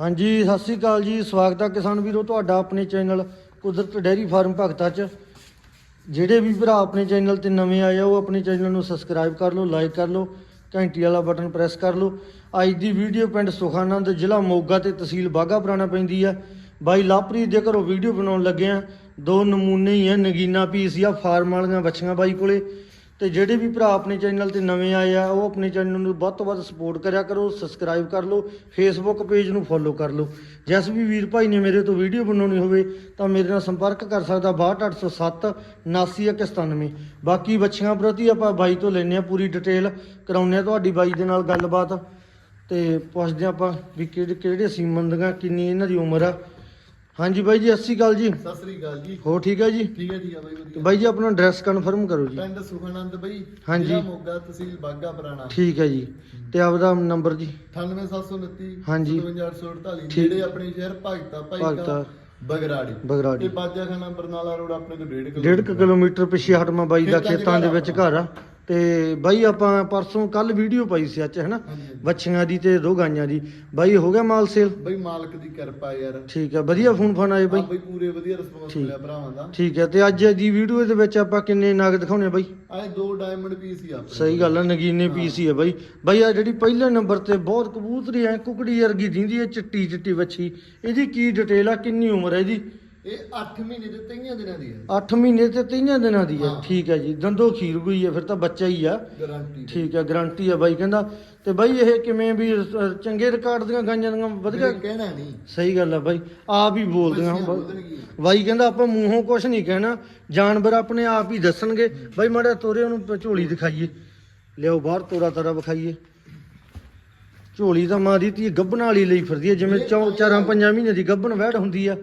ਹਾਂਜੀ, ਸਤਿ ਸ੍ਰੀ ਅਕਾਲ ਜੀ। ਸਵਾਗਤ ਹੈ ਕਿਸਾਨ ਵੀਰੋ ਤੁਹਾਡਾ ਆਪਣੇ ਚੈਨਲ ਕੁਦਰਤ ਡੈਰੀ ਫਾਰਮ ਭਗਤਾ ਚ। ਜਿਹੜੇ ਵੀ ਭਰਾ ਆਪਣੇ ਚੈਨਲ ਤੇ ਨਵੇਂ ਆਏ ਆ, ਉਹ ਆਪਣੇ ਚੈਨਲ ਨੂੰ ਸਬਸਕ੍ਰਾਈਬ ਕਰ ਲਓ, ਲਾਈਕ ਕਰ ਲਓ, ਘੰਟੀ ਵਾਲਾ ਬਟਨ ਪ੍ਰੈਸ ਕਰ ਲਓ। ਅੱਜ ਦੀ ਵੀਡੀਓ ਪਿੰਡ ਸੁਖਾਨੰਦ, ਜ਼ਿਲ੍ਹਾ ਮੋਗਾ ਤੇ ਤਹਿਸੀਲ ਬਾਗਾ ਪੁਰਾਣਾ ਪੈਂਦੀ ਆ। ਬਾਈ ਲਾਪਰੀ ਦੇ ਘਰੋਂ ਵੀਡੀਓ ਬਣਾਉਣ ਲੱਗੇ ਆ। ਦੋ ਨਮੂਨੇ ਹੀ ਆ, ਨਗੀਨਾ ਪੀਸ ਆ, ਫਾਰਮ ਵਾਲੀਆਂ ਬੱਚੀਆਂ ਬਾਈ ਕੋਲੇ। ਤੇ ਜਿਹੜੇ ਵੀ ਭਰਾ ਆਪਣੇ ਚੈਨਲ ਤੇ ਨਵੇਂ ਆਏ ਆ, ਉਹ ਆਪਣੇ ਚੈਨਲ ਨੂੰ ਵੱਧ ਤੋਂ ਵੱਧ ਸਪੋਰਟ ਕਰਿਆ ਕਰੋ ਸਬਸਕ੍ਰਾਈਬ ਕਰ ਲਓ ਫੇਸਬੁੱਕ ਪੇਜ ਨੂੰ ਫੋਲੋ ਕਰ ਲਓ। ਜਿਸ ਵੀ ਵੀਰ ਭਾਈ ਨੇ ਮੇਰੇ ਤੋਂ ਵੀਡੀਓ ਬਣਾਉਣੀ ਹੋਵੇ, ਤਾਂ ਮੇਰੇ ਨਾਲ ਸੰਪਰਕ ਕਰ ਸਕਦਾ 62807 79197 ਬਾਕੀ ਬੱਚਿਆਂ ਪ੍ਰਤੀ ਆਪਾਂ ਬਾਈ ਤੋਂ ਲੈਨੇ ਆ ਪੂਰੀ ਡਿਟੇਲ ਕਰਾਉਂਦੇ ਆ ਤੁਹਾਡੀ ਬਾਈ ਦੇ ਨਾਲ ਗੱਲਬਾਤ। ਤੇ ਪੁੱਛਦੇ ਆ ਆਪਾਂ ਵੀ ਕਿਹੜੇ ਕਿਹੜੇ ਸੀਮਨ ਦੀਆਂ ਕਿੰਨੀ ਇਹਨਾਂ ਦੀ ਉਮਰ ਆ ਹਾਂਜੀ ਬਾਈ ਜੀ 80 ਗੱਲ ਜੀ। ਸਤਿ ਸ੍ਰੀ ਅਕਾਲ ਜੀ। ਹੋ ਠੀਕ ਹੈ ਜੀ? ਠੀਕ ਹੈ ਠੀਕ ਹੈ ਬਾਈ ਤੇ ਵਧੀਆ। ਬਾਈ ਜੀ ਆਪਣਾ ਐਡਰੈਸ ਕਨਫਰਮ ਕਰੋ ਜੀ। ਪਿੰਡ ਸੁਖਾਨੰਦ ਬਾਈ ਹਾਂਜੀ। ਜ਼ਿਲ੍ਹਾ ਮੋਗਾ ਤਹਿਸੀਲ ਬਾਗਾ ਪੁਰਾਣਾ। ਠੀਕ ਹੈ ਜੀ। ਤੇ ਆਪਦਾ ਨੰਬਰ ਜੀ। 98729 ਹਾਂਜੀ। 5848 ਠੀਕ। ਜਿਹੜੇ ਆਪਣੇ ਸ਼ਹਿਰ ਭਗਤਾ ਭਗਤਾ। ਬਗਰਾੜੀ। ਬਗਰਾੜੀ। ਤੇ ਬਾਜਾਖਾਨਾ ਬਰਨਾਲਾ ਰੋਡ ਆਪਣੇ ਤੋਂ 1.5 ਡੇਢ ਕੁ ਕਿਲੋਮੀਟਰ। ਪਿੱਛੇ ਹਟਮਾ ਬਾਈ ਦਾ ਖੇਤਾਂ ਦੇ ਵਿੱਚ। ਘਰ ਆ। ਤੇ ਬਾਈ ਆਪਾਂ ਪਰਸੋਂ ਕੱਲ ਵੀਡੀਓ ਪਾਈ ਸੀ ਅੱਜ ਹੈਨਾ? ਹਾਂਜੀ, ਦੀ ਤੇ ਦੋ ਗਾਈਆਂ ਦੀ। ਬਾਈ ਹੋ ਗਿਆ ਮਾਲ ਸੇਲ? ਬਾਈ ਮਾਲਕ ਦੀ ਕਿਰਪਾ ਯਾਰ। ਠੀਕ ਹੈ ਵਧੀਆ ਫੋਨ ਫਾਨ ਆਏ ਆ ਬਾਈ ਬਾਈ ਪੂਰੇ ਵਧੀਆ ਰਿਸਪੌਂਸ ਠੀਕ। ਮਿਲਿਆ ਭਰਾਵਾਂ ਦਾ। ਠੀਕ ਹੈ ਤੇ ਅੱਜ ਦੀ ਵੀਡੀਓ ਦੇ ਵਿੱਚ ਆਪਾਂ ਕਿੰਨੇ ਨਗ ਦਿਖਾਉਣੇ ਆ ਬਾਈ? ਆਏ ਦੋ ਡਾਇਮੰਡ ਪੀਸ ਹੀ ਆਪਣੇ ਸਹੀ ਗੱਲ ਆ ਨਗੀਨੇ ਪੀਸੀ ਆ ਬਾਈ। ਬਾਈ ਆ ਜਿਹੜੀ ਪਹਿਲੇ ਨੰਬਰ ਤੇ ਬਹੁਤ ਕਬੂਤਰੀ ਐ ਕੁਕੜੀ ਵਰਗੀ ਦਿੰਦੀ ਐ ਚਿੱਟੀ ਚਿੱਟੀ ਵੱਛੀ। ਇਹਦੀ ਕੀ ਡਿਟੇਲ ਆ ਕਿੰਨੀ ਉਮਰ ਹੈ ਇਹਦੀ? ਇਹ 8 ਮਹੀਨੇ ਦੇ 23 ਦਿਨਾਂ ਦੀ ਹੈ। 8 ਮਹੀਨੇ ਤੇ 3 ਦਿਨਾਂ ਦੀ ਹਾਂ। ਠੀਕ ਹੈ ਜੀ। ਦੰਦੋ ਖੀਰ ਗਈ ਹੈ ਫਿਰ ਤਾਂ ਬੱਚਾ ਹੀ ਆ। ਗਾਰੰਟੀ ਠੀਕ ਹੈ ਗਾਰੰਟੀ ਆ ਬਾਈ ਕਹਿੰਦਾ। ਤੇ ਬਾਈ ਇਹ ਕਿਵੇਂ ਵੀ ਚੰਗੇ ਰਿਕਾਰਡ ਦੀਆਂ ਗਾਈਆਂ ਦੀਆਂ ਵਧੀਆ ਕਹਿਣਾ ਨਹੀਂ। ਸਹੀ ਗੱਲ ਆ ਬਾਈ। ਆਪ ਹੀ ਬੋਲਦੀਆਂ ਬੱਚੀਆਂ ਬ- ਬੋਲਣਗੀਆਂ। ਬਾਈ ਕਹਿੰਦਾ ਆਪਾਂ ਮੂੰਹੋਂ ਕੁਝ ਨਹੀਂ ਕਹਿਣਾ। ਜਾਨਵਰ ਆਪਣੇ ਆਪ ਹੀ ਦੱਸਣਗੇ। ਬਾਈ ਮਾੜਾ ਤੋਰੇ ਉਹਨੂੰ ਝੋਲੀ ਦਿਖਾਈਏ। ਲਿਆਓ ਬਾਹਰ ਤੋਰਾ ਤਾਰਾ ਵਿਖਾਈਏ। ਝੋਲੀ ਤਾਂ ਮਾਂ ਦੀ ਤੀ ਗੱਭਣ ਵਾਲੀ ਲਈ ਫਿਰਦੀ ਹੈ ਜਿਵੇਂ ਚੌ ਚਾਰਾਂ ਪੰਜਾਂ ਮਹੀਨੇ ਦੀ ਗੱਭਣ ਵਹਿੜ ਹੁੰਦੀ ਆ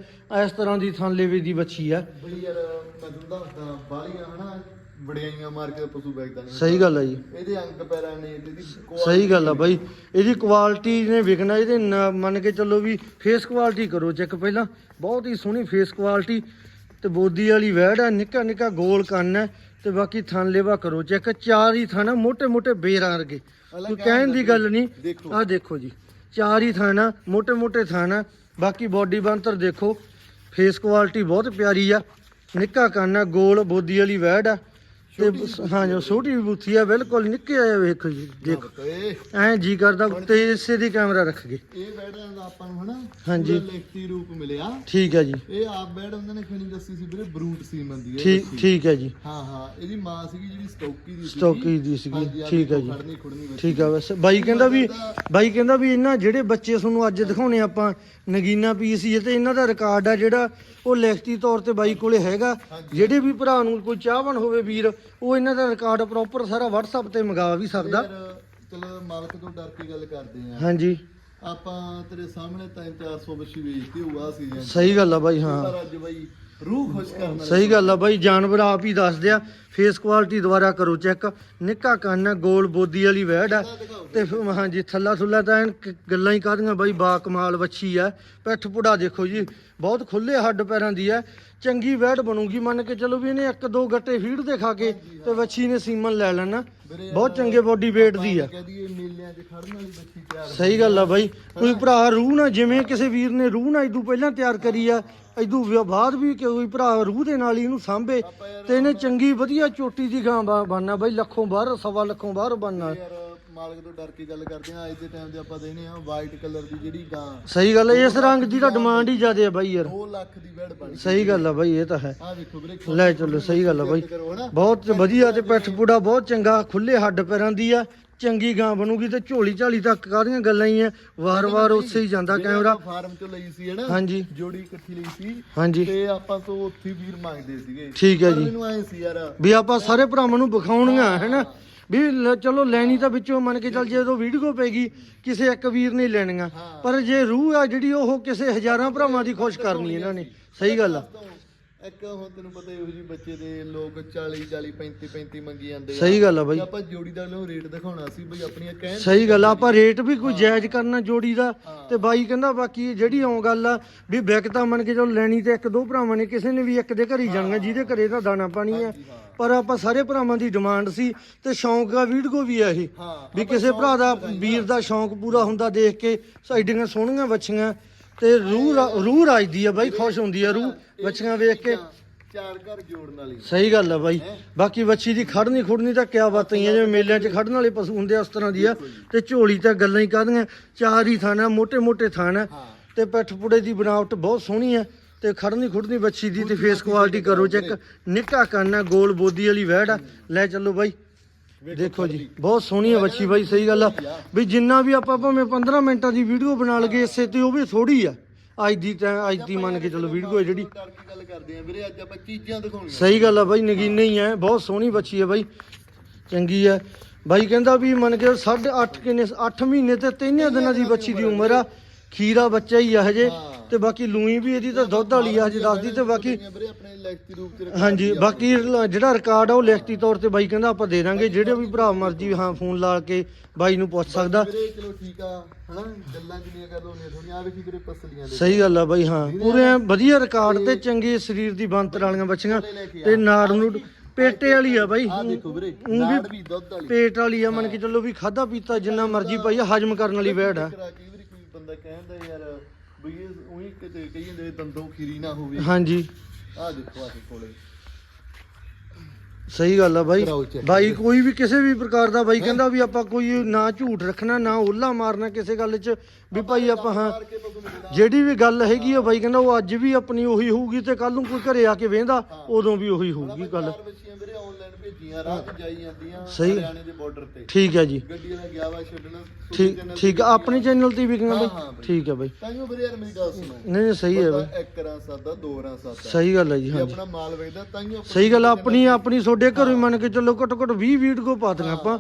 ਇਸ ਤਰ੍ਹਾਂ ਦੀ ਥਾਂਲੇਵੇ ਦੀ ਬੱਚੀ ਆ। ਬਈ ਯਾਰ ਮੈਂ ਤੁਹਾਨੂੰ ਦੱਸਦਾ ਬਾਲੀਆਂ ਹਨਾ ਵਡਿਆਈਆਂ ਮਾਰ ਕੇ ਪਸ਼ੂ ਵੇਚਦਾ ਨਹੀਂ। ਸਹੀ ਗੱਲ ਆ ਜੀ। ਇਹਦੇ ਅੰਕ ਪੈਰਾਂ ਨੇ ਇਹਦੀ ਸਹੀ ਗੱਲ ਆ ਬਾਈ। ਇਹਦੀ ਕੁਆਲਿਟੀ ਨੇ ਵਿਕਣਾ ਇਹਦੇ ਮੰਨ ਕੇ ਚੱਲੋ ਵੀ ਫੇਸ ਕੁਆਲਿਟੀ ਕਰੋ ਚੈੱਕ ਪਹਿਲਾਂ। ਬਹੁਤ ਹੀ ਸੋਹਣੀ ਫੇਸ ਕੁਆਲਿਟੀ ਤੇ ਬੋਦੀ ਵਾਲੀ ਵੈੜ ਆ ਨਿੱਕਾ ਨਿੱਕਾ ਗੋਲ ਕੰਨ ਹੈ ਤੇ ਬਾਕੀ ਥਣ ਲੇਵਾ ਕਰੋ ਚੈੱਕ ਚਾਰ ਹੀ ਥਾਣਾ ਮੋਟੇ ਮੋਟੇ ਬੇਰਾਂ ਵਰਗੇ। ਕੋਈ ਕਹਿਣ ਦੀ ਗੱਲ ਨਹੀਂ ਆ ਦੇਖੋ ਜੀ ਚਾਰ ਹੀ ਥਾਣਾ ਮੋਟੇ ਮੋਟੇ ਥਾਣਾ ਬਾਕੀ ਬੋਡੀ ਬੰਤਰ ਦੇਖੋ ਫੇਸ ਕੁਆਲਿਟੀ ਬਹੁਤ ਪਿਆਰੀ ਆ ਨਿੱਕਾ ਕੰਨ ਆ ਗੋਲ ਬੋਦੀ ਵਾਲੀ ਵੈਡ ਆ। ਤੇ ਹਾਂ ਜੋ ਛੋਟੀ ਬੁੱਥੀ ਆ ਬਿਲਕੁਲ ਨਿੱਕੇ ਆ ਵੇਖੋ ਜੀ ਦੇਖੋ। ਐਂ ਜੀ ਕਰਦਾ ਤੇ ਇਸੇ ਦੀ ਕੈਮਰਾ ਰੱਖ ਗਏ ਇਹ ਬੈਡਾਂ ਦਾ ਆਪਾਂ ਨੂੰ ਹਨਾ ਹਾਂਜੀ। ਪੂਰਾ ਲਿਖਤੀ ਰੂਪ ਮਿਲਿਆ। ਠੀਕ ਹੈ ਜੀ। ਇਹ ਆਪ ਬੈਡ ਉਹਨਾਂ ਨੇ ਖਣੀ ਦੱਸੀ ਸੀ ਵੀਰੇ ਬਰੂਟ ਸੀਮਨ ਦੀ ਠੀਕ ਦੱਸੀ। ਠੀਕ ਹੈ ਜੀ। ਹਾਂ ਹਾਂ ਇਹਦੀ ਮਾਂ ਸੀਗੀ ਜਿਹੜੀ ਸਟੋਕੀ ਦੀ ਸੀਗੀ। ਸਟੋਕੀ ਦੀ ਸੀਗੀ। ਹਾਂਜੀ, ਆਹ ਠੀਕ ਹੈ ਦੇਖੋ ਜੀ। ਖੜਨੀ ਖੁੜਨੀ ਵਿੱਚ। ਠੀਕ ਆ ਬਸ। ਬਾਈ ਕਹਿੰਦਾ ਵੀ ਬਾਈ ਕਹਿੰਦਾ ਵੀ ਇਹਨਾਂ ਜਿਹੜੇ ਬੱਚੇ ਤੁਹਾਨੂੰ ਅੱਜ ਦਿਖਾਉਣੇ ਆਪਾਂ ਨਗੀਨਾ ਪੀਸੀ ਤੇ ਇਹਨਾਂ ਦਾ ਰਿਕਾਰਡ ਆ ਜਿਹੜਾ ਉਹ ਲਿਖਤੀ ਤੌਰ ਤੇ ਬਾਈ ਕੋਲੇ ਹੈਗਾ। ਜਿਹੜੇ ਵੀ ਭਰਾ ਨੂੰ ਕੋਈ ਚਾਹਵਣ ਹੋਵੇ ਵੀਰ ਉਹ ਇਹਨਾਂ ਦਾ ਰਿਕਾਰਡ ਪ੍ਰੋਪਰ ਸਾਰਾ WhatsApp ਤੇ ਮੰਗਾ ਵੀ ਸਕਦਾ। ਚਲੋ ਮਾਲਕ ਤੋਂ ਡਰ ਕੇ ਗੱਲ ਕਰਦੇ ਆ। ਹਾਂਜੀ। ਆਪਾਂ ਤੇਰੇ ਸਾਹਮਣੇ ਤਾਂ 400 ਬੱਚੀ ਵੇਚਤੀ ਹੋਊਗਾ ਸੀ ਸਹੀ ਗੱਲ ਆ ਬਾਈ ਹਾਂ। ਪਰ ਅੱਜ ਬਾਈ ਰੂਹ ਖੁਸ਼ ਕਰਨ ਸਹੀ ਗੱਲ ਆ ਬਾਈ ਜਾਨਵਰ ਆਪ ਹੀ ਦੱਸਦੇ ਆ। ਫੇਸ ਕੁਆਲਿਟੀ ਦੁਬਾਰਾ ਕਰੋ ਚੈੱਕ ਨਿੱਕਾ ਕੰਨ ਆ, ਗੋਲ ਬੋਦੀ ਵਾਲੀ ਵੈੜ। ਆ ਤੇ ਫਿਰ ਹਾਂਜੀ ਥੱਲਾ ਥੁੱਲਾ ਤਾਂ ਐਨ ਕ- ਗੱਲਾਂ ਹੀ ਕਾਦੀਆਂ ਬਾਈ ਬਾ ਕਮਾਲ ਵੱਛੀ ਆ ਪਿੱਠ ਪੁੜਾ ਦੇਖੋ ਜੀ। ਬਹੁਤ ਖੁੱਲੇ ਹੱਡ ਪੈਰਾਂ ਦੀ ਹੈ ਚੰਗੀ ਵੈੜ ਬਣੂਗੀ। ਮੰਨ ਕੇ ਚਲੋ ਵੀ ਇਹਨੇ ਇੱਕ ਦੋ ਗੱਟੇ ਫੀਡ ਦੇ ਖਾ ਕੇ ਤੇ ਵੱਛੀ ਨੇ ਸੀਮਨ ਲੈ ਲੈਣਾ। ਬਹੁਤ ਚੰਗੇ ਬੋਡੀ weight ਦੀ ਆ ਕਹਦੀ ਇਹ ਮੇਲਿਆਂ 'ਚ ਖੜਨ ਵਾਲੀ ਬੱਚੀ ਤਿਆਰ ਸਹੀ ਗੱਲ ਆ ਬਾਈ। ਕੋਈ ਭਰਾ ਰੂਹ ਨਾ ਜਿਵੇਂ ਕਿਸੇ ਵੀਰ ਨੇ ਰੂਹ ਨਾ ਇਦੋਂ ਪਹਿਲਾਂ ਤਿਆਰ ਕਰੀ ਆ ਇਦੋਂ ਵਿ- ਬਾਅਦ ਵੀ ਕੋਈ ਭਰਾ ਰੂਹ ਦੇ ਨਾਲ ਹੀ ਇਹਨੂੰ ਸਾਂਭੇ ਤੇ ਇਹਨੇ ਚੰਗੀ ਵਧੀਆ ਚੋਟੀ ਦੀ ਗਾਂ ਬਣਨਾ ਬਾਈ ਲੱਖੋਂ ਬਾਹਰ ਸਵਾ ਲੱਖੋਂ ਬਾਹਰ ਬਣਨਾ। ਯਾਰ ਮਾਲਕ ਤੋਂ ਡਰ ਕੇ ਗੱਲ ਕਰਦੇ ਆ ਅੱਜ ਦੇ ਟਾਈਮ 'ਤੇ ਆਪਾਂ ਦੇਨੇ ਆ ਵਾਈਟ ਕਲਰ ਦੀ ਜਿਹੜੀ ਗਾਂ। ਸਹੀ ਗੱਲ ਹੈ ਇਸ ਰੰਗ ਦੀ ਤਾਂ ਡਿਮਾਂਡ ਹੀ ਜ਼ਿਆਦੇ ਆ ਬਾਈ ਯਾਰ। 2 ਲੱਖ ਦੀ ਬੈਡ ਬਣ ਸਹੀ ਗੱਲ ਆ ਬਾਈ ਇਹ ਤਾਂ ਹੈ। ਆ ਵੇਖੋ ਵੀਰੇ ਲੈ ਚੱਲੋ ਸਹੀ ਗੱਲ ਆ ਬਾਈ। ਬਹੁਤ ਵਧੀਆ ਤੇ ਪਿੱਠ ਪੂੜਾ ਬਹੁਤ ਚੰਗਾ ਖੁੱਲੇ ਹੱਡ ਪੈਰਾਂ ਦੀ ਆ। ਚੰਗੀ ਗਾਂ ਬਣੂਗੀ ਤੇ ਝੋਲੀ ਝਾਲੀ ਤੱਕ ਕਾਹਦੀਆਂ ਗੱਲਾਂ ਹੀ ਆ? ਵਾਰ-ਵਾਰ ਉੱਥੇ ਹੀ ਜਾਂਦਾ ਕੈਮਰਾ। ਫਾਰਮ 'ਚੋਂ ਲਈ ਸੀ ਹਨਾ? ਹਾਂਜੀ। ਜੋੜੀ ਇਕੱਠੀ ਲਈ ਸੀ। ਹਾਂਜੀ। ਤੇ ਆਪਾਂ ਤੋਂ ਉੱਥੇ ਵੀਰ ਮੰਗਦੇ ਸੀਗੇ। ਠੀਕ ਹੈ ਜੀ। ਮੈਨੂੰ ਐ ਸੀ ਯਾਰ ਵੀ ਆਪਾਂ ਸਾਰੇ ਭਰਾਵਾਂ ਨੂੰ ਵਿਖਾਉਣੀਆਂ ਹੈਨਾ? ਵੀ ਚਲੋ ਲੈਣੀ ਤਾਂ ਵਿੱਚੋਂ ਮੰਨ ਕੇ ਚੱਲ ਜਦੋਂ ਵੀਡੀਓ ਪੈਗੀ ਕਿਸੇ ਇੱਕ ਵੀਰ ਨੇ ਲੈਣੀਆਂ। ਪਰ ਜੇ ਰੂਹ ਆ ਜਿਹੜੀ ਉਹ ਕਿਸੇ ਹਜ਼ਾਰਾਂ ਭਰਾਵਾਂ ਦੀ ਖੁਸ਼ ਕਰਨੀ ਇਹਨਾਂ ਨੇ। ਸਹੀ ਗੱਲ ਆ। ਇੱਕ ਹੁਣ ਤੈਨੂੰ ਪਤਾ ਇਹੋ ਜਿਹੀ ਬੱਚੇ ਦੇ ਲੋਕ 40 40 35 35 ਮੰਗੀ ਜਾਂਦੇ ਸਹੀ ਗੱਲ ਆ ਬਾਈ। ਤੇ ਆਪਾਂ ਜੋੜੀ ਦਾ ਨੂੰ ਰੇਟ ਦਿਖਾਉਣਾ ਸੀ ਬਈ ਆਪਣੀਆਂ ਕਹਿਣ ਸਹੀ ਗੱਲ ਆ ਆਪਾਂ ਰੇਟ ਵੀ ਕੋਈ ਜਾਇਜ਼ ਕਰਨਾ ਜੋੜੀ ਦਾ। ਤੇ ਬਾਈ ਕਹਿੰਦਾ ਬਾਕੀ ਜਿਹੜੀ ਆਉਂ ਗੱਲ ਆ ਵੀ ਵਿਕ ਤਾਂ ਮੰਨ ਕੇ ਚਲੋ ਲੈਣੀ ਤੇ ਇੱਕ ਦੋ ਭਰਾਵਾਂ ਨੇ ਕਿਸੇ ਨੇ ਵੀ ਇੱਕ ਦੇ ਘਰ ਹੀ ਜਾਣਾ ਜਿਹਦੇ ਘਰੇ ਦਾ ਦਾਣਾ ਪਾਣੀ ਆ। ਪਰ ਆਪਾਂ ਸਾਰੇ ਭਰਾਵਾਂ ਦੀ ਡਿਮਾਂਡ ਸੀ ਤੇ ਸ਼ੌਂਕ ਦਾ ਵੀਡੀਓ ਵੀ ਆ ਇਹ। ਹਾਂ ਵੀ ਕਿਸੇ ਭਰਾ ਦਾ ਵੀਰ ਦਾ ਸ਼ੌਂਕ ਪੂਰਾ ਹੁੰਦਾ ਦੇਖ ਕੇ ਸਾਈਡੀਆਂ ਸੋਹਣੀਆਂ ਬੱਚੀਆਂ। ਤੇ ਰੂਹ ਰੂਹ ਰਾਜਦੀ ਆ ਬਾਈ ਖੁਸ਼ ਹੁੰਦੀ ਆ ਰੂਹ ਬੱਚੀਆਂ ਵੇਖ ਕੇ। ਚਾਰ ਘਰ ਜੋੜਨ ਵਾਲੀ। ਸਹੀ ਗੱਲ ਆ ਬਾਈ। ਬਾਕੀ ਬੱਚੀ ਦੀ ਖੜਨੀ ਖੁੜਨੀ ਤਾਂ ਕਿਆ ਬਾਤ ਹੈ ਜਿਵੇਂ ਮੇਲਿਆਂ 'ਚ ਖੜਨ ਵਾਲੇ ਪਸ਼ੂ ਹੁੰਦੇ ਆ ਉਸ ਤਰ੍ਹਾਂ ਦੀ ਆ। ਤੇ ਝੋਲੀ ਤਾਂ ਗੱਲਾਂ ਹੀ ਕਾਹਦੀਆਂ ਚਾਰ ਹੀ ਥਾਣਾ ਮੋਟੇ ਮੋਟੇ ਥਾਣਾ ਤੇ ਪਿੱਠ ਪੁੜੇ ਦੀ ਬਣਾਵਟ ਬਹੁਤ ਸੋਹਣੀ ਆ ਤੇ ਖੜਨੀ ਖੁੜਨੀ ਬੱਚੀ ਦੀ ਤੇ ਫੇਸ ਕੁਆਲਿਟੀ ਕਰੋ ਚੈੱਕ। ਨਿੱਕਾ ਕੰਨ ਆ ਗੋਲ ਬੋਦੀ ਵਾਲੀ ਵਹਿੜ ਆ। ਲੈ ਚੱਲੋ ਬਾਈ। ਦੇਖੋ ਜੀ ਬਹੁਤ ਸੋਹਣੀ ਆ ਵੱਛੀ ਬਾਈ ਸਹੀ ਗੱਲ ਆ। ਵੀ ਜਿੰਨਾ ਵੀ ਆਪਾਂ ਭਾਵੇਂ 15 ਮਿੰਟਾਂ ਦੀ ਵੀਡੀਓ ਬਣਾ ਲਗੇ ਇਸੇ ਤੇ ਉਹ ਵੀ ਥੋੜੀ ਆ। ਅੱਜ ਦੀ ਤਾਂ ਅੱਜ ਦੀ ਮੰਨ ਕੇ ਚੱਲੋ ਵੀਡੀਓ ਹੈ ਜਿਹੜੀ। ਡਰ ਕੀ ਗੱਲ ਕਰਦੇ ਆ ਵੀਰੇ ਅੱਜ ਆਪਾਂ ਚੀਜ਼ਾਂ ਦਿਖਾਉਣੀਆਂ ਸਹੀ ਗੱਲ ਆ ਬਾਈ ਨਗੀਨੇ ਹੀ ਆ। ਬਹੁਤ ਸੋਹਣੀ ਬੱਚੀ ਆ ਬਾਈ। ਚੰਗੀ ਆ। ਬਾਈ ਕਹਿੰਦਾ ਵੀ ਮੰਨ ਕੇ 8.5 ਕਿੰਨੇ 8 ਮਹੀਨੇ ਤੇ 3 ਦਿਨਾਂ ਦੀ ਬੱਚੀ ਦੀ ਉਮਰ ਆ ਖੀਰਾ ਬੱਚਾ ਹੀ ਆ ਹਜੇ ਹਾਂ। ਤੇ ਬਾਕੀ ਲੂਈ ਵੀ ਇਹਦੀ ਤਾਂ ਦੁੱਧ ਵਾਲੀ ਆ ਹਜੇ ਦੱਸਦੀ ਤੇ ਬਾਕੀ ਵੀਰੇ ਆਪਣੇ ਲਿਖਤੀ ਰੂਪ ਚ ਰੱਖੀ ਹਾਂਜੀ ਬਾਕੀ ਲ- ਜਿਹੜਾ ਰਿਕਾਰਡ ਆ ਉਹ ਲਿਖਤੀ ਤੌਰ ਤੇ ਬਾਈ ਕਹਿੰਦਾ ਆਪਾਂ ਦੇ ਦਾਂਗੇ ਜਿਹੜੇ ਵੀ ਭਰਾ ਮਰਜ਼ੀ ਹਾਂ ਫੋਨ ਲਾ ਕੇ ਬਾਈ ਨੂੰ ਪੁੱਛ ਸਕਦਾ। ਵੀਰੇ ਚਲੋ ਠੀਕ ਆ ਹਨਾ ਗੱਲਾਂ ਜਿੰਨੀਆਂ ਕਰ ਲੋ ਨੇ ਥੋੜੀਆਂ ਆ ਵੇਖੀ ਵੀਰੇ ਪਸਲੀਆਂ ਦੇ। ਸਹੀ ਗੱਲ ਆ ਬਾਈ ਹਾਂ ਪੂਰੇ ਵਧੀਆ ਰਿਕਾਰਡ ਤੇ ਚੰਗੇ ਸਰੀਰ ਦੀ ਬੰਤਰ ਵਾਲੀਆਂ ਬੱਚੀਆਂ ਤੇ ਨਾੜ ਨੂੰ ਪੇਟੇ ਵਾਲੀ ਆ ਬਾਈ ਆ ਦੇਖੋ ਵੀਰੇ ਊਂ ਵੀ ਨਾੜ ਵੀ ਦੁੱਧ ਵਾਲੀ। ਪੇਟ ਵਾਲੀ ਆ ਮੰਨ ਕੇ ਚੱਲੋ ਵੀ ਖਾਦਾ ਪੀਤਾ ਜਿੰਨਾ ਮਰਜ਼ੀ ਪਾਈ ਆ ਹਜਮ ਕਰਨ ਵਾਲੀ ਵੈੜ ਆ। ਕਰਾ ਕਈ ਵਾਰੀ। ਬੰਦਾ ਕਹਿੰਦਾ ਯਾਰ ਬਈ ਇਹ ਉਹੀ ਕਿਤੇ ਕਈ ਜਾਂਦੇ ਦੰਦੋਂ ਖੀਰੀ ਨਾ ਹੋਵੇ। ਹਾਂਜੀ। ਆ ਦੇਖੋ ਆ ਦੇ ਕੋਲੇ ਸਹੀ ਗੱਲ ਆ ਬਾਈ। ਕਰਾਓ check। ਬਾਈ ਕੋਈ ਵੀ ਕਿਸੇ ਵੀ ਪ੍ਰਕਾਰ ਦਾ ਬਾਈ ਕਹਿੰਦਾ ਵੀ ਆਪਾਂ ਕੋਈ ਨਾ ਝੂਠ ਰੱਖਣਾ ਨਾ ਓਲਾ ਮਾਰਨਾ ਕਿਸੇ ਗੱਲ 'ਚ ਵੀ ਭਾਈ ਆਪਾਂ ਹਾਂ ਜਿਹੜੀ ਵੀ ਗੱਲ ਹੈਗੀ ਆ ਬਾਈ ਕਹਿੰਦਾ ਉਹ ਅੱਜ ਵੀ ਆਪਣੀ ਉਹੀ ਹੋਊਗੀ ਤੇ ਕੱਲ ਨੂੰ ਕੋਈ ਘਰੇ ਆ ਕੇ ਵੇਂਦਾ ਉਦੋਂ ਵੀ ਉਹੀ ਹੋਊਗੀ ਗੱਲ। ਚਾਰ ਬੱਚੀਆਂ ਵੀਰੇ ਆਨਲਾਈਨ ਭੇਜੀਆਂ ਰਾਹ 'ਚ ਜਾਈ ਜਾਂਦੀਆਂ ਸਹੀ। ਹਰਿਆਣੇ ਦੇ ਬਾਰਡਰ ਤੇ। ਠੀਕ ਹੈ ਜੀ। ਗੱਡੀ ਵਾਲਾ ਗਿਆ ਵਾ ਛੱਡਣ ਠੀਕ ਠੀਕ ਆ ਆਪਣੇ ਚੈਨਲ ਤੇ ਵੀ ਹਾਂ, ਬਾਈ। ਠੀਕ ਹੈ ਬਾਈ। ਤਾਈਓ ਵੀਰੇ ਯਾਰ ਮੇਰੀ ਗੱਲ ਸੁਣੋ। ਨਹੀਂ ਨਹੀਂ ਸਹੀ ਹੈ ਬਾਈ। ਬੰਦਾ ਇੱਕ ਰਾਂ ਸਾਦਾ ਦੋ ਰਾਂ ਸਾਦਾ ਸਹੀ ਗੱਲ ਹੈ ਜੀ ਜੇ ਹਾਂਜੀ ਆਪਣਾ ਮਾਲ ਵੇਚਦਾ ਤਾਈਓ ਆਪਣਾ ਸਹੀ ਗੱਲ ਆ, ਆਪਣੀ ਆਪਣੀ ਤੁਹਾਡੇ ਘਰੋਂ ਹੀ ਮੰਨ ਕੇ ਚੱਲੋ ਘੱਟੋ ਘੱਟ 20 ਵੀਡੀਓ ਪਾਤੀਆਂ ਆਪਾਂ।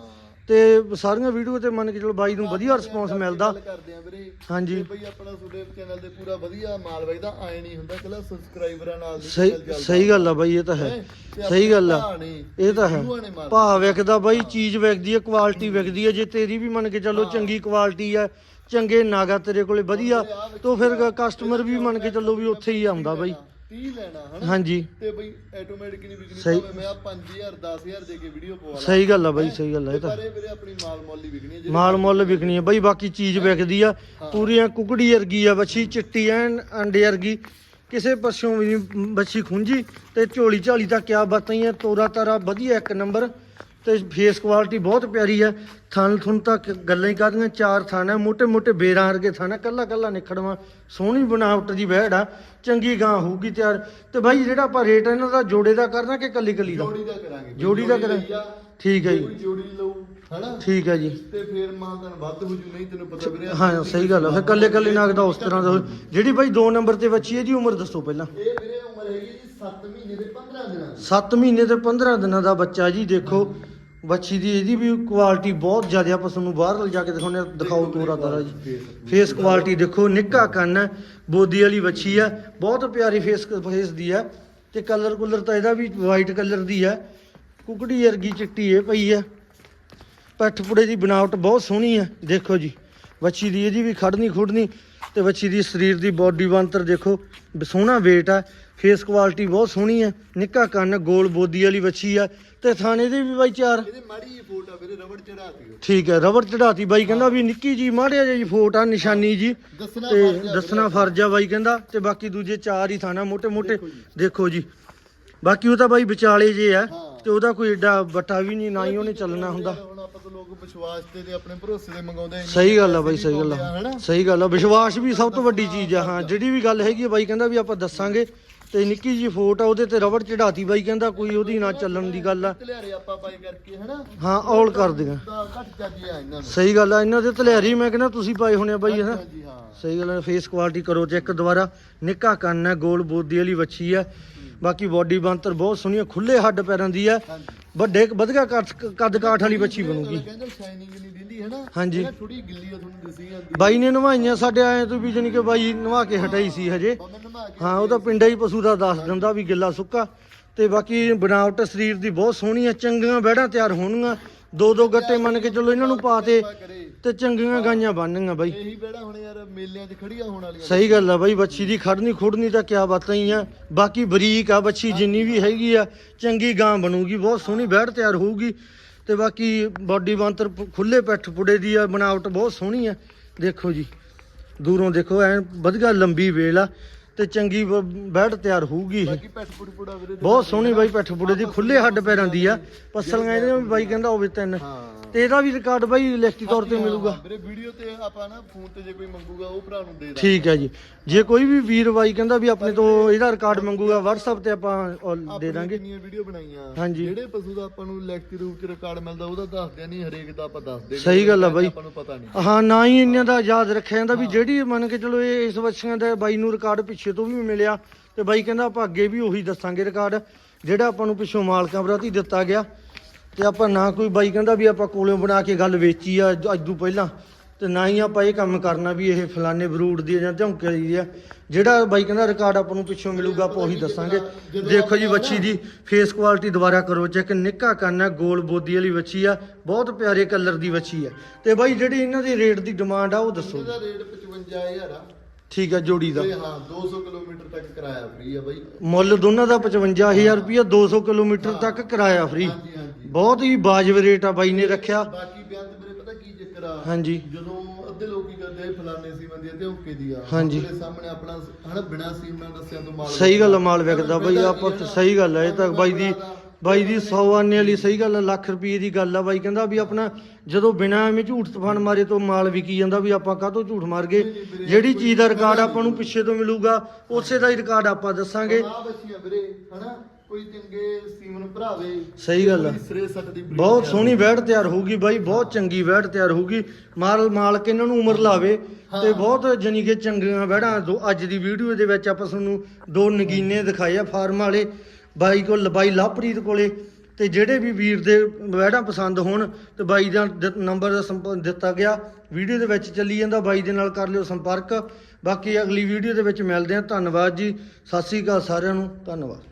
ਤੇ ਸਾਰੀਆਂ ਵੀਡੀਓ ਤੇ ਮੰਨ ਕੇ ਚੱਲੋ ਬਾਈ ਨੂੰ ਵਧੀਆ ਰਿਸਪੌਂਸ ਮਿਲਦਾ। ਗੱਲ ਕਰਦੇ ਆ ਵੀਰੇ। ਹਾਂਜੀ। ਤੇ ਬਈ ਆਪਣਾ ਤੁਹਾਡੇ ਚੈਨਲ ਤੇ ਪੂਰਾ ਵਧੀਆ ਮਾਲ ਵੇਚਦਾ ਆਏ ਨਹੀਂ ਹੁੰਦਾ ਕੱਲਾ ਸਬਸਕ੍ਰਾਈਬਰਾਂ ਨਾਲ ਦੀ ਸਹੀ channel ਚੱਲਦਾ। ਸਹੀ ਗੱਲ ਆ ਬਾਈ ਇਹ ਤਾਂ ਹੈ। ਹੈਂ? ਤੇ ਸਹੀ ਗੱਲ ਆ। ਭਰਾ ਨੇ, ਇਹ ਤਾਂ ਹੈ। ਵਿਊਆਂ ਨੇ ਮਾਰ ਭਾਅ ਵਿਕਦਾ ਬਾਈ ਚੀਜ਼ ਵਿਕਦੀ ਹੈ ਕੁਆਲਿਟੀ ਵਿਕਦੀ ਹੈ ਜੇ ਤੇਰੀ ਵੀ ਮੰਨ ਕੇ ਚੱਲੋ ਚੰਗੀ ਕੁਆਲਿਟੀ ਹੈ ਚੰਗੇ ਨਾਗਾ ਤੇਰੇ ਕੋਲੇ ਵਧੀਆ ਤਾਂ ਫਿਰ ਕਸਟਮਰ ਵੀ ਮੰਨ ਕੇ ਚੱਲੋ ਵੀ ਉੱਥੇ ਹੀ ਆਉਂਦਾ ਬਾਈ। 30 ਲੈਣਾ ਹਨਾ? ਹਾਂਜੀ। ਤੇ ਬਈ ਆਟੋਮੈਟਿਕ ਨਹੀਂ ਵਿਕਣੀ ਸਹੀ। ਭਾਵੇਂ ਮੈਂ ਆ 5000 10000 ਦੇ ਕੇ ਵੀਡੀਓ ਪਵਾ ਲਾਂ। ਸਹੀ ਗੱਲ ਆ ਬਾਈ ਸਹੀ ਗੱਲ ਆ ਇਹ ਤੇ ਪਰ ਇਹ ਵੀਰੇ ਆਪਣੀ ਮਾਲ ਮੁੱਲ ਹੀ ਵਿਕਣੀ ਹੈ ਜਿਹੜੇ ਮਾਲ ਮੁੱਲ ਵਿਕਣੀ ਹੈ ਬਾਈ ਬਾਕੀ ਚੀਜ਼ ਵਿਕਦੀ ਆ ਪੂਰੀਆਂ ਕੁਕੜੀ ਵਰਗੀ ਆ ਬੱਚੀ ਚਿੱਟੀ ਐਨ ਅੰਡੇ ਵਰਗੀ। ਕਿਸੇ ਪਾਸਿਓਂ ਵੀ ਨਹੀਂ ਬੱਚੀ ਖੁੰਝੀ ਤੇ ਝੋਲੀ ਝਾਲੀ ਤਾਂ ਕਿਆ ਬਾਤਾਂ ਹੀ ਆ ਤੋਰਾ ਤਾਰਾ ਵਧੀਆ ਇੱਕ ਨੰਬਰ। ਤੇ ਫੇਸ ਕੁਆਲਿਟੀ ਬਹੁਤ ਪਿਆਰੀ ਹੈ ਥਣ ਥੁਣ ਤਾਂ ਗੱਲਾਂ ਹੀ ਕਰਦੀਆਂ ਚਾਰ ਥਾਣਾ ਹੈ ਮੋٹے ਮੋٹے ਬੇਰਾਂ ਵਰਗੇ ਥਣ ਕੱਲਾ ਕੱਲਾ ਨਿਖੜਵਾ ਸੋਹਣੀ ਬਣਾਵਟ ਦੀ ਬਹਿੜ ਆ ਚੰਗੀ ਗਾਂ ਹੋਊਗੀ ਤਿਆਰ। ਤੇ ਭਾਈ ਜਿਹੜਾ ਆਪਾਂ ਰੇਟ ਇਹਨਾਂ ਦਾ ਜੋੜੇ ਦਾ ਕਰਨਾ ਕਿ ਕੱਲੀ ਕੱਲੀ ਦਾ? ਜੋੜੀ ਦਾ ਕਰਾਂਗੇ। ਜੋੜੀ ਦਾ ਕਰਾਂਗੇ ਠੀਕ ਹੈ ਜੀ। ਜੋੜੀ ਲਊ ਹਣਾ ਠੀਕ ਹੈ ਜੀ। ਤੇ ਫੇਰ ਮਾਂ ਤਾਂ ਵੱਧ ਹੋ ਜੂ ਨਹੀਂ ਤੈਨੂੰ ਪਤਾ ਵੀਰੇ ਹਾਂ ਸਹੀ ਗੱਲ ਆ। ਫਿਰ ਕੱਲੇ ਕੱਲੇ ਨਾਗ ਦਾ ਉਸ ਤਰ੍ਹਾਂ ਦਾ ਜਿਹੜੀ ਭਾਈ ਦੋ ਨੰਬਰ ਤੇ ਬੱਚੀ ਹੈ ਜੀ ਉਮਰ ਦੱਸੋ ਪਹਿਲਾਂ। ਇਹ ਵੀਰੇ ਉਮਰ ਹੈਗੀ ਜੀ 7 ਮਹੀਨੇ ਦੇ 15 ਦਿਨਾਂ 7 ਮਹੀਨੇ ਤੇ 15 ਦਿਨਾਂ ਦਾ ਬੱਚਾ ਜੀ ਦੇਖੋ। ਬੱਚੀ ਦੀ ਇਹਦੀ ਵੀ ਕੁਆਲਿਟੀ ਬਹੁਤ ਜ਼ਿਆਦਾ ਆਪਾਂ ਤੁਹਾਨੂੰ ਬਾਹਰ ਲਿਜਾ ਕੇ ਦਿਖਾਉਂਦੇ ਹਾਂ। ਦਿਖਾਓ ਤੋਰਾ ਤਾਰਾ ਜੀ। ਫੇਸ ਕੁਆਲਿਟੀ ਦੇਖੋ। ਨਿੱਕਾ ਕੰਨ ਹੈ ਬੋਦੀ ਵਾਲੀ ਬੱਚੀ ਹੈ ਬਹੁਤ ਪਿਆਰੀ ਫੇਸ ਫੇਸ ਦੀ ਹੈ। ਤੇ ਕਲਰ ਕੁਲਰ ਤਾਂ ਇਹਦਾ ਵੀ ਵਾਈਟ ਕਲਰ ਦੀ ਹੈ ਕੁਕੜੀ ਵਰਗੀ ਚਿੱਟੀ ਇਹ ਪਈ ਹੈ। ਪੱਠ ਪੁੜੇ ਦੀ ਬਣਾਵਟ ਬਹੁਤ ਸੋਹਣੀ ਹੈ ਦੇਖੋ ਜੀ। ਬੱਚੀ ਦੀ ਇਹਦੀ ਵੀ ਖੜਨੀ ਖੁੜਨੀ ਤੇ ਬੱਚੀ ਦੀ ਸਰੀਰ ਦੀ ਬਾਡੀ ਬਣਤਰ ਦੇਖੋ ਸੋਹਣਾ weight ਆ ਫੇਸ ਕੁਆਲਿਟੀ ਬਹੁਤ ਸੋਹਣੀ ਆ ਨਿੱਕਾ ਕੰਨ ਗੋਲ ਬੋਦੀ ਵਾਲੀ ਬੱਚੀ ਆ ਤੇ ਥਾਣੇ ਦੀ ਵੀ ਬਾਈ ਚਾਰ। ਇਹਦੇ ਮਾੜੀ ਜੀ ਫੋਟ ਆ ਵੀਰੇ ਰਬੜ ਚੜਾਤੀ ਠੀਕ ਹੈ ਰਬੜ ਚੜਾਤੀ ਬਾਈ ਕਹਿੰਦਾ ਵੀ ਨਿੱਕੀ ਜੀ ਮਾੜਿਆ ਜੀ ਫੋਟ ਆ ਨਿਸ਼ਾਨੀ ਜੀ। ਤੇ ਦੱਸਣਾ ਫਰਜ਼ ਆ ਬਾਈ ਕਹਿੰਦਾ ਤੇ ਬਾਕੀ ਦੂਜੇ ਚਾਰ ਹੀ ਥਾਣਾ ਮੋਟੇ ਮੋਟੇ ਦੇਖੋ ਜੀ। ਬਾਕੀ ਉਹ ਤਾਂ ਬਾਈ ਵਿਚਾਲੇ ਜੇ ਆ। ਤੇ ਉਹਦਾ ਕੋਈ ਏਡਾ ਵੱਟਾ ਵੀ ਨਹੀਂ ਨਾ ਹੀ ਉਹਨੇ ਚੱਲਣਾ ਹੁੰਦਾ। ਹੁਣ ਆਪਾਂ ਤਾਂ ਲੋਕ ਵਿਸ਼ਵਾਸ ਤੇ ਤੇ ਆਪਣੇ ਭਰੋਸੇ ਦੇ ਮੰਗਾਉਂਦੇ ਇੰਨੇ ਸਹੀ ਗੱਲ ਆ ਬਾਈ ਸਹੀ ਗੱਲ ਆ। ਸਹੀ ਗੱਲ ਆ। ਵਿਸ਼ਵਾਸ ਵੀ ਸਭ ਤੋਂ ਵੱਡੀ ਚੀਜ਼ ਆ ਹਾਂ। ਜਿਹੜੀ ਵੀ ਗੱਲ ਹੈਗੀ ਆ ਬਾਈ ਕਹਿੰਦਾ ਵੀ ਆਪਾਂ ਦੱਸਾਂਗੇ ਤੇ ਨਿੱਕੀ ਜੀ ਫੋਟ ਆ ਉਹਦੇ ਤੇ ਰਬੜ ਚੜਾਤੀ ਬਾਈ ਕਹਿੰਦਾ ਕੋਈ ਉਹਦੀ ਨਾ ਚੱਲਣ ਦੀ ਗੱਲ ਆ। ਧਲਿਆਰੇ ਆਪਾਂ ਬਾਈ ਕਰਕੇ ਹਨਾ? ਹਾਂ ਔਲ ਕਰ ਦਿਆਂ ਘੱਟ ਚੱਜੀ ਆ ਇਹਨਾਂ ਨੂੰ ਸਹੀ ਗੱਲ ਆ ਇਹਨਾਂ ਦੇ ਧਲਿਆਰੀ ਮੈਂ ਕਹਿੰਦਾ ਤੁਸੀਂ ਪਾਏ ਹੋਣੇ ਆ ਬਾਈ ਹਾਂ ਹਾਂਜੀ ਹਾਂ। ਸਹੀ ਗੱਲ ਹੈ ਫੇਸ ਕੁਆਲਿਟੀ ਕਰੋ ਚੈੱਕ ਦੁਬਾਰਾ। ਨਿੱਕਾ ਕੰਨ ਹੈ ਗੋਲ ਬੋਦੀ ਵਾਲੀ ਵੱਛੀ ਹੈ ਬਾਕੀ ਬਾਡੀ ਬੰਤਰ ਬਹੁਤ ਸੋਹਣੀ ਖੁੱਲੇ ਹੱਡ ਪੈਰਾਂ ਦੀ ਹੈ ਵੱਡੇ ਵਧੀਆ ਕੱਦ ਕਾਠ ਵਾਲੀ ਬੱਚੀ ਬਣੂਗੀ। ਕਹਿੰਦਾ ਸ਼ਾਈਨਿੰਗ ਨਹੀਂ ਦਿੰਦੀ ਹੈ ਨਾ ਹਾਂਜੀ। ਥੋੜੀ ਗਿੱਲੀ ਆ ਤੁਹਾਨੂੰ ਦਿਸੀ ਜਾਂਦੀ ਬਾਈ ਨੇ ਨਵਾਈਆਂ ਸਾਡੇ ਆਏ ਤੋਂ ਵੀ ਜਾਣੀ ਕਿ ਬਾਈ ਨਵਾ ਕੇ ਹਟਾਈ ਸੀ ਹਜੇ। ਹਾਂ ਉਹ ਤਾਂ ਪਿੰਡਾ ਹੀ ਪਸ਼ੂ ਦਾ ਦੱਸ ਦਿੰਦਾ ਵੀ ਗਿੱਲਾ ਸੁੱਕਾ। ਤੇ ਬਾਕੀ ਬਣਾਵਟ ਸਰੀਰ ਦੀ ਬਹੁਤ ਸੋਹਣੀ ਆ ਚੰਗੀਆਂ ਬਹਿੜਾਂ ਤਿਆਰ ਹੋਣਗੀਆਂ। ਦੋ ਦੋ ਗੱਟੇ ਮੰਨ ਕੇ ਚੱਲੋ ਇਹਨਾਂ ਨੂੰ ਪਾ ਤੇ ਚੰਗੀਆਂ ਗਾਈਆਂ ਬਣਨਗੀਆਂ ਬਾਈ। ਇਹੀ ਬੇੜਾ ਹੁਣ ਯਾਰ ਮੇਲਿਆਂ 'ਚ ਖੜੀਆਂ ਹੋਣ ਵਾਲੀਆਂ ਸਹੀ ਗੱਲ ਆ ਬਾਈ ਬੱਚੀ ਦੀ ਖੜਨੀ ਖੁੜਨੀ ਤਾਂ ਕਿਆ ਬਾਤਾਂ ਹੀ ਆ। ਬਾਕੀ ਬਰੀਕ ਆ ਬੱਚੀ ਜਿੰਨੀ ਵੀ ਹੈਗੀ ਆ ਚੰਗੀ ਗਾਂ ਬਣੂਗੀ ਬਹੁਤ ਸੋਹਣੀ ਬਹਿੜ ਤਿਆਰ ਹੋਊਗੀ। ਤੇ ਬਾਕੀ ਬਾਡੀ ਬੰਤਰ ਖੁੱਲੇ ਪੈਠ ਪੁੜੇ ਦੀ ਆ ਬਣਾਵਟ ਬਹੁਤ ਸੋਹਣੀ ਆ। ਦੇਖੋ ਜੀ ਦੂਰੋਂ ਦੇਖੋ ਐ ਵਧੀਆ ਲੰਬੀ ਵੇਲ ਆ। ਤੇ ਚੰਗੀ ਬ- ਤਿਆਰ ਹੋਊਗੀ ਇਹ। ਬਾਕੀ ਪੈਟ ਪੁੜ ਪੁੜਾ ਵੀਰੇ ਬਹੁਤ ਸੋਹਣੀ ਬਾਈ ਪੈਠ ਪੁੜੇ ਦੀ ਖੁੱਲੇ ਹੱਡ ਪੈਰਾਂ ਦੀ ਆ। ਪਸਲੀਆਂ ਇਹਦੇ ਵੀ ਬਾਈ ਕਹਿੰਦਾ ਹੋਵੇ ਤਿੰਨ। ਹਾਂ। ਤੇ ਇਹਦਾ ਵੀ ਰਿਕਾਰਡ ਬਾਈ ਲਿਖਤੀ ਤੌਰ ਤੇ ਮਿਲੂਗਾ। ਵੀਰੇ ਵੀਡੀਓ ਤੇ ਆਪਾਂ ਨਾ ਫੋਨ ਤੇ ਜੇ ਕੋਈ ਮੰਗੂਗਾ ਉਹ ਭਰਾ ਨੂੰ ਦੇ ਦਾਂ ਠੀਕ ਹੈ ਜੀ। ਜੇ ਕੋਈ ਵੀ ਵੀਰ ਬਾਈ ਕਹਿੰਦਾ ਵੀ ਆਪਣੇ ਤੋਂ ਇਹਦਾ ਰਿਕਾਰਡ ਮੰਗੂਗਾ WhatsApp ਤੇ ਆਪਾਂ ਉਹ ਦੇ ਦਾਂਗੇ। ਕਿੰਨੀਆਂ ਵੀਡੀਓ ਬਣਾਈਆਂ ਹਾਂਜੀ। ਜਿਹੜੇ ਪਸ਼ੂ ਦਾ ਆਪਾਂ ਨੂੰ ਲਿਖਤੀ ਰੂਪ ਚ ਰਿਕਾਰਡ ਮਿਲਦਾ ਉਹਦਾ ਦੱਸਦੇ ਨਹੀਂ ਹਰੇਕ ਦਾ ਆਪਾਂ ਦੱਸਦੇ। ਸਹੀ ਗੱਲ ਆ ਬਾਈ। ਆਪਾਂ ਨੂੰ ਪਤਾ ਨਹੀਂ। ਹਾਂ ਨਾ ਹੀ ਇਹਨਾਂ ਦਾ ਯਾਦ ਰੱਖਿਆ ਜਾਂਦਾ ਵੀ ਜਿਹੜੀ ਮੰਨ ਕੇ ਚਲੋ ਇਹ ਇਸ ਬੱਚਿਆਂ ਦਾ ਬਾਈ ਨੂੰ ਰਿਕਾਰਡ ਪਿੱਛੇ ਪਿੱਛੇ ਤੋਂ ਵੀ ਮਿਲਿਆ। ਤੇ ਬਾਈ ਕਹਿੰਦਾ ਆਪਾਂ ਅੱਗੇ ਵੀ ਉਹੀ ਦੱਸਾਂਗੇ ਰਿਕਾਰਡ ਜਿਹੜਾ ਆਪਾਂ ਨੂੰ ਪਿੱਛੋਂ ਮਾਲਕਾਂ ਪ੍ਰਤੀ ਦਿੱਤਾ ਗਿਆ। ਤੇ ਆਪਾਂ ਨਾ ਕੋਈ ਬਾਈ ਕਹਿੰਦਾ ਵੀ ਆਪਾਂ ਕੋਲੋਂ ਬਣਾ ਕੇ ਗੱਲ ਵੇਚੀ ਆ ਅੱਜ ਤੋਂ ਪਹਿਲਾਂ। ਤੇ ਨਾ ਹੀ ਆਪਾਂ ਇਹ ਕੰਮ ਕਰਨਾ ਵੀ ਇਹ ਫਲਾਣੇ ਬਰੂਡ ਦੀ ਆ ਜਾਂ ਝੌਂਕੇ ਦੀ ਆ। ਜਿਹੜਾ ਬਾਈ ਕਹਿੰਦਾ ਰਿਕਾਰਡ ਆਪਾਂ ਨੂੰ ਪਿੱਛੋਂ ਮਿਲੂਗਾ, ਆਪਾਂ ਉਹੀ ਦੱਸਾਂਗੇ। ਦੇਖੋ ਜੀ ਵੱਛੀ ਦੀ ਫੇਸ ਕੁਆਲਿਟੀ ਦੁਬਾਰਾ ਕਰੋ ਚੈੱਕ ਨਿੱਕਾ ਕੰਨ ਹੈ ਗੋਲ ਬੋਦੀ ਵਾਲੀ ਵੱਛੀ ਆ। ਬਹੁਤ ਪਿਆਰੇ ਕਲਰ ਦੀ ਵੱਛੀ ਆ। ਤੇ ਬਾਈ ਜਿਹੜੀ ਇਹਨਾਂ ਦੀ ਰੇਟ ਦੀ ਡਿਮਾਂਡ ਆ, ਉਹ ਦੱਸੋ। ਇਹਦਾ ਰੇਟ 55000 ਆ। ਠੀਕ ਆ ਜੋੜੀ ਦਾ। ਤੇ ਹਾਂ 200 ਕਿਲੋਮੀਟਰ ਤੱਕ ਕਿਰਾਇਆ ਫ੍ਰੀ ਆ ਬਾਈ। ਮੁੱਲ ਦੋਨਾਂ ਦਾ 55000 ਰੁਪਇਆ 200 ਕਿਲੋਮੀਟਰ ਤੱਕ ਕਿਰਾਇਆ ਫ੍ਰੀ ਹਾਂਜੀ ਹਾਂਜੀ। ਬਹੁਤ ਹੀ ਵਾਜਬ ਰੇਟ ਆ ਬਾਈ ਨੇ ਰੱਖਿਆ। ਬਾਕੀ ਬਿਆਨ ਤੇ ਮੇਰੇ ਪਤਾ ਕੀ ਚੱਕਰ ਆ? ਹਾਂਜੀ। ਜਦੋਂ ਅੱਧੇ ਲੋਕੀ ਕਰਦੇ ਆ ਫਲਾਣੇ ਸੀਮਨ ਦੀ ਆ ਤੇ ਓਕੇ ਦੀ ਆ। ਹਾਂਜੀ। ਉਹਦੇ ਸਾਹਮਣੇ ਆਪਣਾ ਹਨਾ ਬਿਨਾ ਸੀਮਨਾਂ ਦੱਸਿਆ ਤੋਂ ਮਾਲ ਸਹੀ ਗੱਲ ਆ ਮਾਲ ਵਿਕਦਾ ਬਾਈ ਆਪਾਂ ਤਾਂ ਸਹੀ ਗੱਲ ਆ ਇਹ ਤਾਂ ਬਾਈ ਦੀ ਬਾਈ ਦੀ 100 ਆਨੇ ਵਾਲੀ ਸਹੀ ਗੱਲ ਆ ਲੱਖ ਰੁਪਏ ਦੀ ਗੱਲ ਆ ਬਾਈ ਕਹਿੰਦਾ ਵੀ ਆਪਣਾ ਜਦੋਂ ਬਿਨਾਂ ਐਵੇਂ ਝੂਠ ਤਫਾਨ ਮਾਰੇ ਤੋਂ ਮਾਲ ਵਿਕੀ ਜਾਂਦਾ ਵੀ ਆਪਾਂ ਕਾਹਤੋਂ ਝੂਠ ਮਾਰ ਗਏ? ਜਿਹੜੀ ਚੀਜ਼ ਦਾ ਰਿਕਾਰਡ ਆਪਾਂ ਨੂੰ ਪਿੱਛੇ ਤੋਂ ਮਿਲੂਗਾ ਉਸੇ ਦਾ ਹੀ ਰਿਕਾਰਡ ਆਪਾਂ ਦੱਸਾਂਗੇ। ਆ ਬੱਚੀਆਂ ਵੀਰੇ ਹਨਾ? ਕੋਈ ਚੰਗੇ ਸੀਮਨ ਭਰਾਵੇ ਸਹੀ ਗੱਲ ਆ। ਕੋਈ ਸਿਰੇ ਸੱਟ ਦੀ breed ਬਹੁਤ। ਸੋਹਣੀ ਵੈੜ ਤਿਆਰ ਹੋਊਗੀ ਬਾਈ ਬਹੁਤ ਚੰਗੀ ਵੈੜ ਤਿਆਰ ਹੋਊਗੀ। ਮਾਲ ਮਾਲਕ ਇਹਨਾਂ ਨੂੰ ਉਮਰ ਲਾਵੇ ਤੇ ਬਹੁਤ ਜਾਨੀ ਕਿ ਚੰਗੀਆਂ ਵੈੜਾਂ ਦੋ ਅੱਜ ਦੀ ਵੀਡੀਓ ਦੇ ਵਿੱਚ ਆਪਾਂ ਤੁਹਾਨੂੰ ਦੋ ਨਗੀਨੇ ਦਿਖਾਏ ਆ ਫਾਰਮ ਵਾਲੇ। ਬਾਈ ਕੋਲ, ਬਾਈ ਲਵਪ੍ਰੀਤ ਕੋਲੇ ਤੇ ਜਿਹੜੇ ਵੀ ਵੀਰ ਦੇ ਵੈੜਾਂ ਪਸੰਦ ਹੋਣ ਤੇ ਬਾਈ ਦਾ ਦ- ਨੰਬਰ ਦਾ ਸੰਪ- ਦਿੱਤਾ ਗਿਆ। ਵੀਡੀਓ ਦੇ ਵਿੱਚ ਚੱਲੀ ਜਾਂਦਾ, ਬਾਈ ਦੇ ਨਾਲ ਕਰ ਲਿਓ ਸੰਪਰਕ। ਬਾਕੀ ਅਗਲੀ ਵੀਡੀਓ ਦੇ ਵਿੱਚ ਮਿਲਦੇ ਹਾਂ। ਧੰਨਵਾਦ ਜੀ। ਸਤਿ ਸ੍ਰੀ ਅਕਾਲ ਸਾਰਿਆਂ ਨੂੰ। ਧੰਨਵਾਦ।